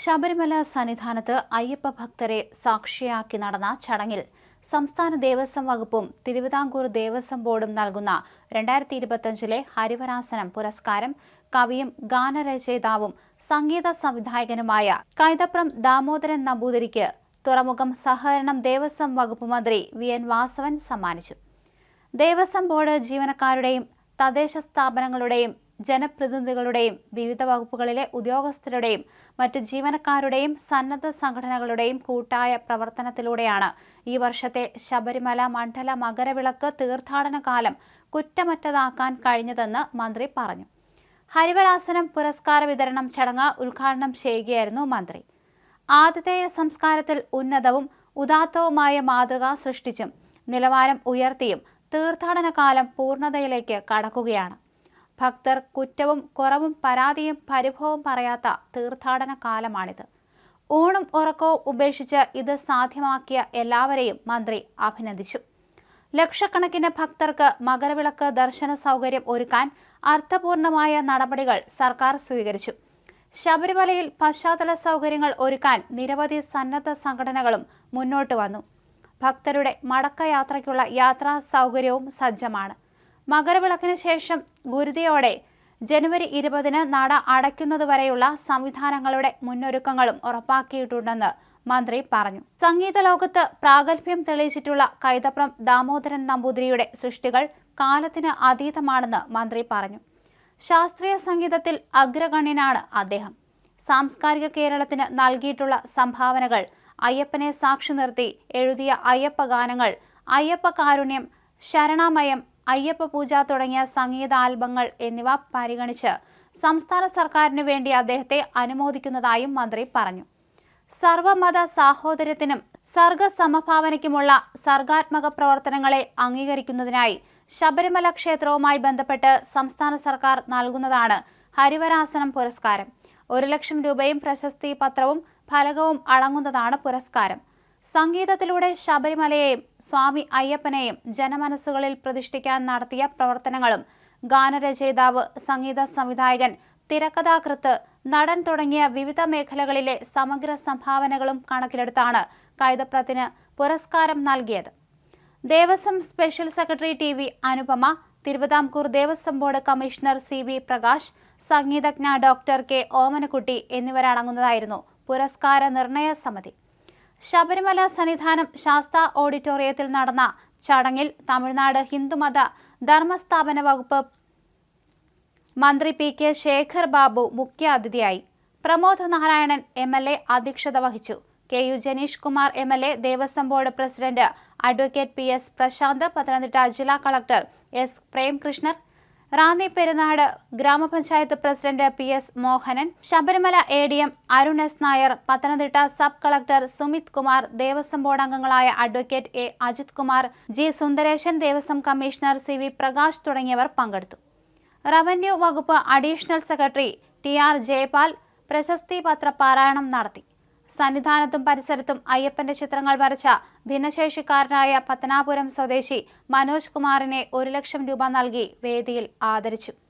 ശബരിമല സന്നിധാനത്ത് അയ്യപ്പ ഭക്തരെ സാക്ഷിയാക്കി നടന്ന ചടങ്ങിൽ സംസ്ഥാന ദേവസ്വം വകുപ്പും തിരുവിതാംകൂർ ദേവസ്വം ബോർഡും നൽകുന്ന രണ്ടായിരത്തി ഇരുപത്തിയഞ്ചിലെ ഹരിവരാസനം പുരസ്കാരം കവിയും ഗാനരചയിതാവും സംഗീത സംവിധായകനുമായ കൈതപ്രം ദാമോദരൻ നമ്പൂതിരിക്ക് തുറമുഖം സഹകരണം ദേവസ്വം വകുപ്പ് മന്ത്രി വി എൻ വാസവൻ സമ്മാനിച്ചു. ദേവസ്വം ബോർഡ് ജീവനക്കാരുടെയും തദ്ദേശ സ്ഥാപനങ്ങളുടെയും ജനപ്രതിനിധികളുടെയും വിവിധ വകുപ്പുകളിലെ ഉദ്യോഗസ്ഥരുടെയും മറ്റ് ജീവനക്കാരുടെയും സന്നദ്ധ സംഘടനകളുടെയും കൂട്ടായ പ്രവർത്തനത്തിലൂടെയാണ് ഈ വർഷത്തെ ശബരിമല മണ്ഡല മകരവിളക്ക് തീർത്ഥാടന കാലം കുറ്റമറ്റതാക്കാൻ കഴിഞ്ഞതെന്ന് മന്ത്രി പറഞ്ഞു. ഹരിവരാസനം പുരസ്കാര വിതരണം ചടങ്ങ് ഉദ്ഘാടനം ചെയ്യുകയായിരുന്നു മന്ത്രി. ആതിഥേയ സംസ്കാരത്തിൽ ഉന്നതവും ഉദാത്തവുമായ മാതൃക സൃഷ്ടിച്ചും നിലവാരം ഉയർത്തിയും തീർത്ഥാടന കാലം പൂർണതയിലേക്ക് കടക്കുകയാണ്. ഭക്തർ കുറ്റവും കുറവും പരാതിയും പരിഭവവും പറയാത്ത തീർത്ഥാടന കാലമാണിത്. ഊണും ഉറക്കവും ഉപേക്ഷിച്ച് ഇത് സാധ്യമാക്കിയ എല്ലാവരെയും മന്ത്രി അഭിനന്ദിച്ചു. ലക്ഷക്കണക്കിന് ഭക്തർക്ക് മകരവിളക്ക് ദർശന സൗകര്യം ഒരുക്കാൻ അർത്ഥപൂർണമായ നടപടികൾ സർക്കാർ സ്വീകരിച്ചു. ശബരിമലയിൽ പശ്ചാത്തല സൗകര്യങ്ങൾ ഒരുക്കാൻ നിരവധി സന്നദ്ധ സംഘടനകളും മുന്നോട്ട് വന്നു. ഭക്തരുടെ മടക്കയാത്രയ്ക്കുള്ള യാത്രാ സൗകര്യവും സജ്ജമാണ്. മകരവിളക്കിന് ശേഷം ഗുരുതിയോടെ ജനുവരി ഇരുപതിന് നട അടയ്ക്കുന്നതുവരെയുള്ള സംവിധാനങ്ങളുടെ മുന്നൊരുക്കങ്ങളും ഉറപ്പാക്കിയിട്ടുണ്ടെന്ന് മന്ത്രി പറഞ്ഞു. സംഗീത ലോകത്ത് പ്രാഗൽഭ്യം തെളിയിച്ചിട്ടുള്ള കൈതപ്രം ദാമോദരൻ നമ്പൂതിരിയുടെ സൃഷ്ടികൾ കാലത്തിന് അതീതമാണെന്ന് മന്ത്രി പറഞ്ഞു. ശാസ്ത്രീയ സംഗീതത്തിൽ അഗ്രഗണ്യനാണ് അദ്ദേഹം. സാംസ്കാരിക കേരളത്തിന് നൽകിയിട്ടുള്ള സംഭാവനകൾ അയ്യപ്പനെ സാക്ഷി നിർത്തി എഴുതിയ അയ്യപ്പ ഗാനങ്ങൾ അയ്യപ്പ കാരുണ്യം ശരണമയം അയ്യപ്പ പൂജ തുടങ്ങിയ സംഗീത ആൽബങ്ങൾ എന്നിവ പരിഗണിച്ച് സംസ്ഥാന സർക്കാരിനു വേണ്ടി അദ്ദേഹത്തെ അനുമോദിക്കുന്നതായും മന്ത്രി പറഞ്ഞു. സർവമത സാഹോദര്യത്തിനും സർഗസമഭാവനയ്ക്കുമുള്ള സർഗാത്മക പ്രവർത്തനങ്ങളെ അംഗീകരിക്കുന്നതിനായി ശബരിമല ക്ഷേത്രവുമായി ബന്ധപ്പെട്ട് സംസ്ഥാന സർക്കാർ നൽകുന്നതാണ് ഹരിവരാസനം പുരസ്കാരം. ഒരു ലക്ഷം രൂപയും പ്രശസ്തി പത്രവും ഫലകവും അടങ്ങുന്നതാണ് പുരസ്കാരം. സംഗീതത്തിലൂടെ ശബരിമലയെയും സ്വാമി അയ്യപ്പനെയും ജനമനസ്സുകളിൽ പ്രതിഷ്ഠിക്കാൻ നടത്തിയ പ്രവർത്തനങ്ങളും ഗാനരചയിതാവ് സംഗീത സംവിധായകൻ തിരക്കഥാകൃത്ത് നടൻ തുടങ്ങിയ വിവിധ മേഖലകളിലെ സമഗ്ര സംഭാവനകളും കണക്കിലെടുത്താണ് കൈതപ്രത്തിന് പുരസ്കാരം നൽകിയത്. Devaswom special secretary T V Anupama Thiruvithamkoor Devaswom board commissioner C V Prakash സംഗീതജ്ഞ doctor K Omanakutty എന്നിവരടങ്ങുന്നതായിരുന്നു പുരസ്കാര നിർണയ സമിതി. ശബരിമല സന്നിധാനം ശാസ്ത ഓഡിറ്റോറിയത്തിൽ നടന്ന ചടങ്ങിൽ തമിഴ്നാട് ഹിന്ദുമത ധർമ്മസ്ഥാപന വകുപ്പ് മന്ത്രി പി കെ ശേഖർ ബാബു മുഖ്യാതിഥിയായി. Pramod Narayanan M L A അധ്യക്ഷത വഹിച്ചു. K U Janeesh Kumar M L A Devaswom board president advocate P S Prasanth Pathanamthitta ജില്ലാ കളക്ടർ എസ് പ്രേംകൃഷ്ണർ റാന്നി പെരുന്നാട് ഗ്രാമപഞ്ചായത്ത് president P S Mohanan Sabarimala A D M Arun S Nair Pathanamthitta sub collector Sumit Kumar Devaswom board അംഗങ്ങളായ advocate A Ajith Kumar G Sundaresan Devaswom commissioner C V Prakash തുടങ്ങിയവർ പങ്കെടുത്തു. Revenue വകുപ്പ് additional secretary T R Jayapal പ്രശസ്തി പത്ര പാരായണം നടത്തി. സന്നിധാനത്തും പരിസരത്തും അയ്യപ്പന്റെ ചിത്രങ്ങൾ വരച്ച ഭിന്നശേഷിക്കാരനായ പത്തനാപുരം സ്വദേശി മനോജ് കുമാറിനെ ഒരു ലക്ഷം രൂപ നൽകി വേദിയിൽ ആദരിച്ചു.